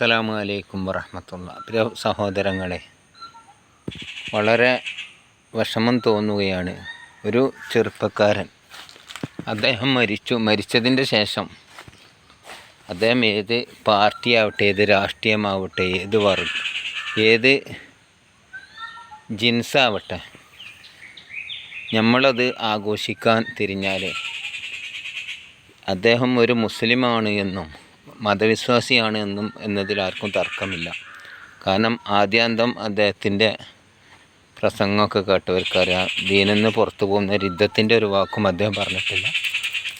അസ്സലാമു അലൈക്കും വറഹമത്തുള്ള. പ്രിയ സഹോദരങ്ങളെ വളരെ വിഷമം തോന്നുകയാണ് ഒരു ചെറുപ്പക്കാരൻ. അദ്ദേഹം മരിച്ചു. മരിച്ചതിന്റെ ശേഷം അദ്ദേഹം ഏത് പാർട്ടിയാവട്ടെ ഏത് രാഷ്ട്രീയമാവട്ടെ ഏത് വർ ഏത് ജിൻസാവട്ടെ നമ്മളത് ആഘോഷിക്കാൻ തിരിഞ്ഞാൽ അദ്ദേഹം ഒരു മുസ്ലിമാണ് എന്നും മതവിശ്വാസിയാണ് എന്നും എന്നതിൽ ആർക്കും തർക്കമില്ല. കാരണം ആദ്യാന്തം അദ്ദേഹത്തിന്റെ പ്രസംഗമൊക്കെ കേട്ടവർക്കറിയാം ദീനെന്ന് പുറത്തു പോകുന്ന യുദ്ധത്തിന്റെ ഒരു വാക്കും അദ്ദേഹം പറഞ്ഞിട്ടില്ല.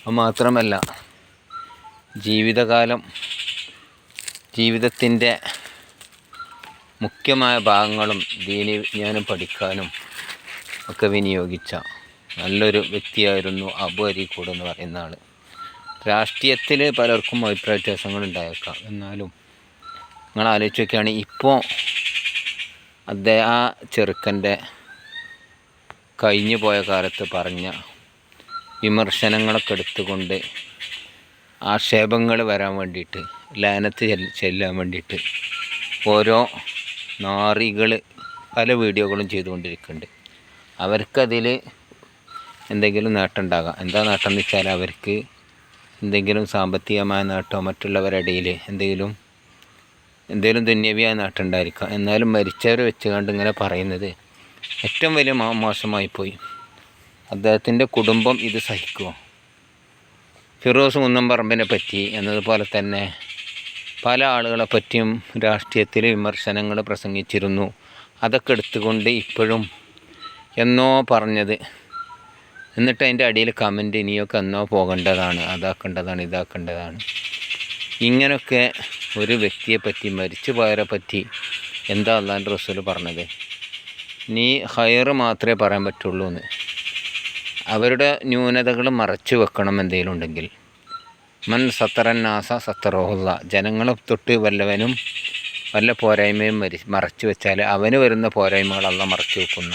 അത് മാത്രമല്ല ജീവിതകാലം ജീവിതത്തിന്റെ മുഖ്യമായ ഭാഗങ്ങളും ദീനി വിജ്ഞാനം പഠിക്കാനും ഒക്കെ വിനിയോഗിച്ച നല്ലൊരു വ്യക്തിയായിരുന്നു അബു അരീക്കൂട് എന്ന് പറയുന്ന ആൾ രാഷ്ട്രീയത്തിൽ പലർക്കും അഭിപ്രായ വ്യത്യാസങ്ങൾ ഉണ്ടായേക്കാം. എന്നാലും നിങ്ങൾ ആലോചിച്ച് നോക്കുകയാണെങ്കിൽ ഇപ്പോൾ അദ്ദേഹം ആ ചെറുക്കന്റെ കഴിഞ്ഞു പോയ കാലത്ത് പറഞ്ഞ വിമർശനങ്ങളൊക്കെ എടുത്തുകൊണ്ട് ആക്ഷേപങ്ങൾ വരാൻ വേണ്ടിയിട്ട് ലാനത്ത് ചെല്ല- ചെല്ലാൻ വേണ്ടിയിട്ട് ഓരോ നാറികൾ പല വീഡിയോകളും ചെയ്തുകൊണ്ടിരിക്കുന്നുണ്ട്. അവർക്കതിൽ എന്തെങ്കിലും നേട്ടം ഉണ്ടാകാം. എന്താ നേട്ടം എന്ന് വെച്ചാൽ അവർക്ക് എന്തെങ്കിലും സാമ്പത്തികമായ നേട്ടമോ മറ്റുള്ളവരുടെ ഇടയിൽ എന്തെങ്കിലും എന്തെങ്കിലും ദുന്യവിയായ നേട്ടം ഉണ്ടായിരിക്കാം എന്നാലും മരിച്ചവരെ വെച്ച് കണ്ട് ഇങ്ങനെ പറയുന്നത് ഏറ്റവും വലിയ മോശമായിപ്പോയി. അദ്ദേഹത്തിന്റെ കുടുംബം ഇത് സഹിക്കുമോ ഫിറോസ് കുന്നംപറമ്പിനെ പറ്റി എന്നതുപോലെ തന്നെ പല ആളുകളെ പറ്റിയും രാഷ്ട്രീയത്തിൽ വിമർശനങ്ങൾ പ്രസംഗിച്ചിരുന്നു. അതൊക്കെ എടുത്തുകൊണ്ട് ഇപ്പോഴും എന്നോ പറഞ്ഞത് എന്നിട്ട് അതിന്റെ അടിയിൽ കമന്റ് ഇനിയൊക്കെ എന്നോ പോകേണ്ടതാണ് അതാക്കേണ്ടതാണ് ഇതാക്കേണ്ടതാണ്. ഇങ്ങനെയൊക്കെ ഒരു വ്യക്തിയെ പറ്റി മരിച്ചു പോയവരെ പറ്റി എന്താ അള്ളാന്റെ റസൂൽ പറഞ്ഞത്? നീ ഹയർ മാത്രമേ പറയാൻ പറ്റുള്ളൂ എന്ന്. അവരുടെ ന്യൂനതകൾ മറച്ചു വെക്കണം എന്തെങ്കിലും ഉണ്ടെങ്കിൽ. മൻ സത്തറൻ സത്തറന്നാസ സത്തറോഹുള്ള. ജനങ്ങളെ തൊട്ട് വല്ലവനും വല്ല പോരായ്മയും മരി മറച്ചു വെച്ചാൽ അവന് വരുന്ന പോരായ്മകൾ അല്ല മറച്ചു വെക്കുന്ന.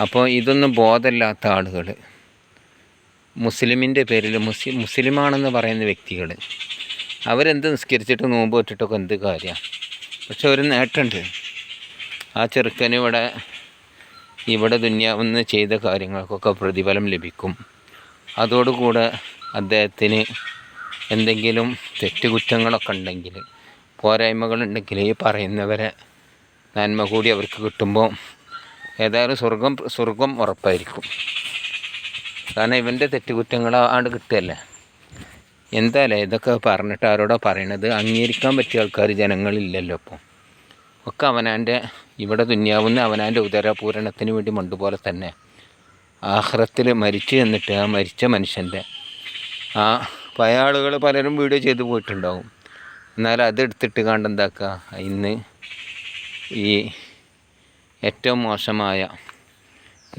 അപ്പോൾ ഇതൊന്നും ബോധമില്ലാത്ത ആളുകൾ മുസ്ലിമിന്റെ പേരിൽ മുസ്ലിം മുസ്ലിമാണെന്ന് പറയുന്ന വ്യക്തികൾ അവരെന്ത് നിസ്കരിച്ചിട്ട് നോമ്പ് വെച്ചിട്ടൊക്കെ എന്ത് കാര്യമാണ് പക്ഷെ ഒരു നേട്ടമുണ്ട് ആ ചെറുക്കന് ഇവിടെ ഇവിടെ ദുന്യാവെന്ന് ചെയ്ത കാര്യങ്ങൾക്കൊക്കെ പ്രതിഫലം ലഭിക്കും. അതോടുകൂടെ അദ്ദേഹത്തിന് എന്തെങ്കിലും തെറ്റുകുറ്റങ്ങളൊക്കെ ഉണ്ടെങ്കിൽ പോരായ്മകളുണ്ടെങ്കിൽ ഈ പറയുന്നവരെ നന്മ കൂടി അവർക്ക് കിട്ടുമ്പോൾ ഏതായാലും സ്വർഗം സ്വർഗം ഉറപ്പായിരിക്കും. കാരണം ഇവന്റെ തെറ്റുകുറ്റങ്ങൾ ആണ്ട് കിട്ടുകയല്ലേ? എന്തായാലും ഇതൊക്കെ പറഞ്ഞിട്ട് ആരോടോ പറയണത്? അംഗീകരിക്കാൻ പറ്റിയ ആൾക്കാർ ജനങ്ങളില്ലല്ലോ ഇപ്പം. ഒക്കെ അവനാന്റെ ഇവിടെ തുന്യാവുന്ന അവനാന്റെ ഉദരപൂരണത്തിന് വേണ്ടി മണ്ടുപോലെ തന്നെ. ആഹ്റത്തിൽ മരിച്ചു എന്നിട്ട് ആ മരിച്ച മനുഷ്യന്റെ ആ പഴയ ആളുകൾ പലരും വീഡിയോ ചെയ്തു പോയിട്ടുണ്ടാവും. എന്നാൽ അതെടുത്തിട്ട് കണ്ടെന്താക്കുക ഇന്ന് ഈ ഏറ്റവും മോശമായ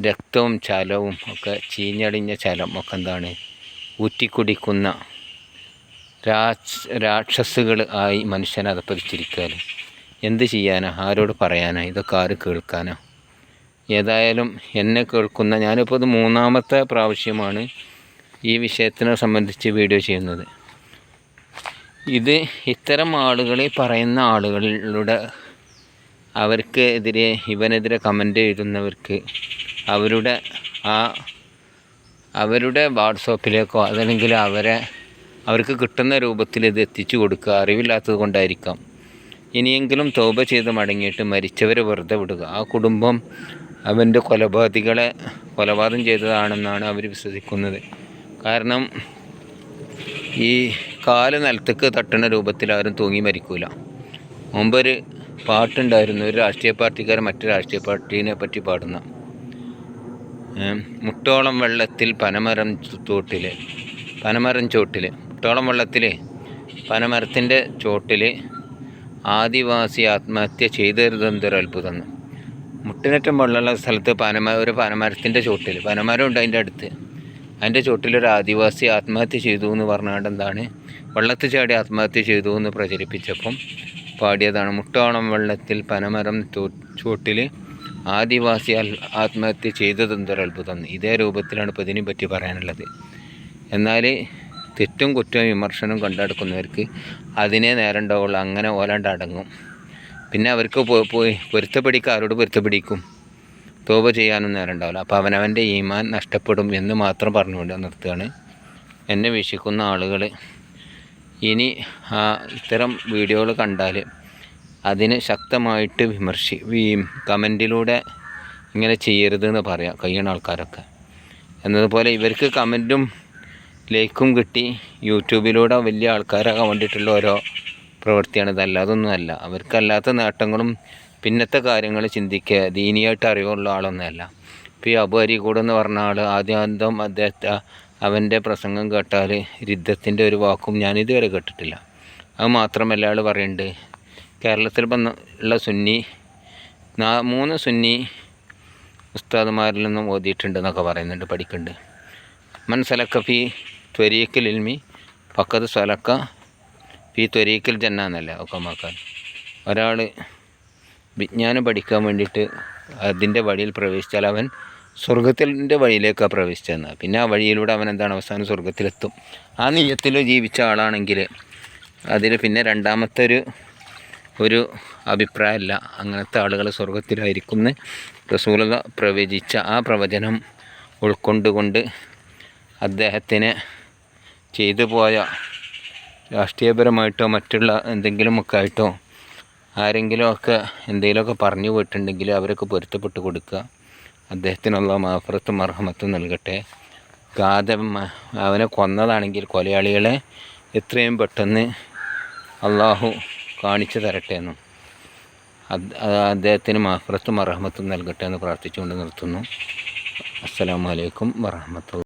രക്തവും ചലവും ഒക്കെ ചീഞ്ഞടിഞ്ഞ ചലം ഒക്കെ എന്താണ്? ഊറ്റിക്കുടിക്കുന്ന രാക്ഷ രാക്ഷസുകൾ ആയി മനുഷ്യനെ അതപ്പതിച്ചിരിക്കാൻ എന്ത് ചെയ്യാനാ? ആരോട് പറയാനാ? ഇതൊക്കെ ആര് കേൾക്കാനാ? ഏതായാലും എന്നെ കേൾക്കുന്ന ഞാനിപ്പോൾ ഇത് മൂന്നാമത്തെ പ്രാവശ്യമാണ് ഈ വിഷയത്തിനെ സംബന്ധിച്ച് വീഡിയോ ചെയ്യുന്നത്. ഇത് ഇത്തരം ആളുകളെ പറയുന്ന ആളുകളുടെ അവർക്ക് എതിരെ ഇവനെതിരെ കമന്റ് എഴുതുന്നവർക്ക് അവരുടെ ആ അവരുടെ വാട്സപ്പിലേക്കോ അതല്ലെങ്കിൽ അവരെ അവർക്ക് കിട്ടുന്ന രൂപത്തിൽ ഇത് എത്തിച്ചു കൊടുക്കുക അറിവില്ലാത്തത് കൊണ്ടായിരിക്കാം. ഇനിയെങ്കിലും തോപ ചെയ്ത് മടങ്ങിയിട്ട് മരിച്ചവരെ വെറുതെ വിടുക. ആ കുടുംബം അവന്റെ കൊലപാതകളെ കൊലപാതകം ചെയ്തതാണെന്നാണ് അവർ വിശ്വസിക്കുന്നത്. കാരണം ഈ കാൽ നിലത്തേക്ക് തട്ടുന്ന രൂപത്തിൽ ആരും തൂങ്ങി മരിക്കൂല. മുമ്പൊരു പാട്ടുണ്ടായിരുന്നു. ഒരു രാഷ്ട്രീയ പാർട്ടിക്കാരൻ മറ്റു രാഷ്ട്രീയ പാർട്ടീനെ പറ്റി പാടുന്ന. മുട്ടോളം വെള്ളത്തിൽ പനമരം തോട്ടിൽ പനമരം ചോട്ടിൽ മുട്ടോളം വെള്ളത്തിൽ പനമരത്തിന്റെ ചോട്ടിൽ ആദിവാസി ആത്മഹത്യ ചെയ്തരുതെന്തൊരു അത്ഭുതം. എന്ന്. മുട്ടിനറ്റം വെള്ളമുള്ള സ്ഥലത്ത് പനമ ഒരു പനമരത്തിന്റെ ചോട്ടിൽ പനമരം ഉണ്ട് അതിന്റെ അടുത്ത് അതിന്റെ ചോട്ടിലൊരു ആദിവാസി ആത്മഹത്യ ചെയ്തു എന്ന് പറഞ്ഞുകൊണ്ട് എന്താണ്? വെള്ളത്തിൽ ചാടി ആത്മഹത്യ ചെയ്തു എന്ന് പ്രചരിപ്പിച്ചപ്പം പാടിയതാണ്. മുട്ടോണം വെള്ളത്തിൽ പനമരം ചൂട്ടിൽ ആദിവാസി ആത്മഹത്യ ചെയ്തതെന്തൊരു അത്ഭുതം. ഇതേ രൂപത്തിലാണ് ഇപ്പോൾ ഇതിനെ പറ്റി പറയാനുള്ളത്. എന്നാൽ തെറ്റും കുറ്റവും വിമർശനവും കണ്ടെടുക്കുന്നവർക്ക് അതിനെ നേരം ഉണ്ടാവുള്ളൂ അങ്ങനെ ഓലാണ്ട് അടങ്ങും. പിന്നെ അവർക്ക് പോയി പൊരുത്തപ്പെടിക്കുക ആരോട് പൊരുത്തപ്പെടിക്കും? തോപ ചെയ്യാനും നേരം ഉണ്ടാവില്ല അപ്പോൾ അവനവന്റെ ഈമാൻ നഷ്ടപ്പെടും എന്ന് മാത്രം പറഞ്ഞുകൊണ്ട് നിർത്തുകയാണ്. എന്നെ വീക്ഷിക്കുന്ന ആളുകൾ ഇനി ഇത്തരം വീഡിയോകൾ കണ്ടാൽ അതിന് ശക്തമായിട്ട് വിമർശി ഈ കമന്റിലൂടെ ഇങ്ങനെ ചെയ്യരുത് എന്ന് പറയാം കഴിയുന്ന ആൾക്കാരൊക്കെ. എന്നതുപോലെ ഇവർക്ക് കമന്റും ലൈക്കും കിട്ടി യൂട്യൂബിലൂടെ വലിയ ആൾക്കാരാകാൻ വേണ്ടിയിട്ടുള്ള ഓരോ പ്രവൃത്തിയാണ്. ഇതല്ലാതൊന്നുമല്ല അവർക്കല്ലാത്ത നേട്ടങ്ങളും പിന്നത്തെ കാര്യങ്ങൾ ചിന്തിക്കുക ദീനിയായിട്ട് അറിവുള്ള ആളൊന്നുമല്ല ഇപ്പോൾ ഈ അബു എന്ന് പറഞ്ഞ ആൾ ആദ്യാന്തം അദ്ദേഹത്തെ അവന്റെ പ്രസംഗം കേട്ടാൽ രുദ്ധത്തിന്റെ ഒരു വാക്കും ഞാൻ ഇതുവരെ കേട്ടിട്ടില്ല. അത് മാത്രമല്ല ആൾ പറയുന്നുണ്ട് കേരളത്തിൽ ഉള്ള സുന്നി നാ മൂന്ന് സുന്നി ഉസ്താദുമാരിൽ നിന്നും ഓതിയിട്ടുണ്ട് എന്നൊക്കെ പറയുന്നുണ്ട് പഠിക്കുന്നുണ്ട്. മൻസലക്കഫി ത്വരീക്കിൽ ഇൽമി പക്കത് സലക്ക ഫി ത്വരീക്കിൽ ജന്ന എന്നല്ല ഒക്കെ മാക്കാൻ ഒരാൾ വിജ്ഞാനം പഠിക്കാൻ വേണ്ടിയിട്ട് അതിന്റെ വഴിയിൽ പ്രവേശിച്ചാൽ അവൻ സ്വർഗത്തിന്റെ വഴിയിലേക്കാണ് പ്രവേശിച്ചതെന്ന് പിന്നെ ആ വഴിയിലൂടെ അവൻ എന്താണ് അവസാനം സ്വർഗത്തിലെത്തും ആ നീയത്തിൽ ജീവിച്ച ആളാണെങ്കിൽ അതിൽ പിന്നെ രണ്ടാമത്തെ ഒരു ഒരു അഭിപ്രായമല്ല. അങ്ങനത്തെ ആളുകൾ സ്വർഗത്തിലായിരിക്കും എന്ന് റസൂലത പ്രവചിച്ച ആ പ്രവചനം ഉൾക്കൊണ്ടുകൊണ്ട് അദ്ദേഹത്തിന് ചെയ്തു പോയ രാഷ്ട്രീയപരമായിട്ടോ മറ്റുള്ള എന്തെങ്കിലുമൊക്കെ ആയിട്ടോ ആരെങ്കിലുമൊക്കെ എന്തെങ്കിലുമൊക്കെ പറഞ്ഞു പോയിട്ടുണ്ടെങ്കിൽ അവരൊക്കെ പൊരുത്തപ്പെട്ട് കൊടുക്കുക. അദ്ദേഹത്തിനുള്ള മാഫറത്തും അർഹമത്തും നൽകട്ടെ. ഗാഥ അവനെ കൊന്നതാണെങ്കിൽ കൊലയാളികളെ എത്രയും പെട്ടെന്ന് അള്ളാഹു കാണിച്ചു തരട്ടെ എന്നും. അദ്ദേഹത്തിന് മാഫറത്തും അർഹമത്തും നൽകട്ടെ എന്ന് പ്രാർത്ഥിച്ചുകൊണ്ട് നിർത്തുന്നു. അസ്സാം വലൈക്കും വറഹമത്തുള്ള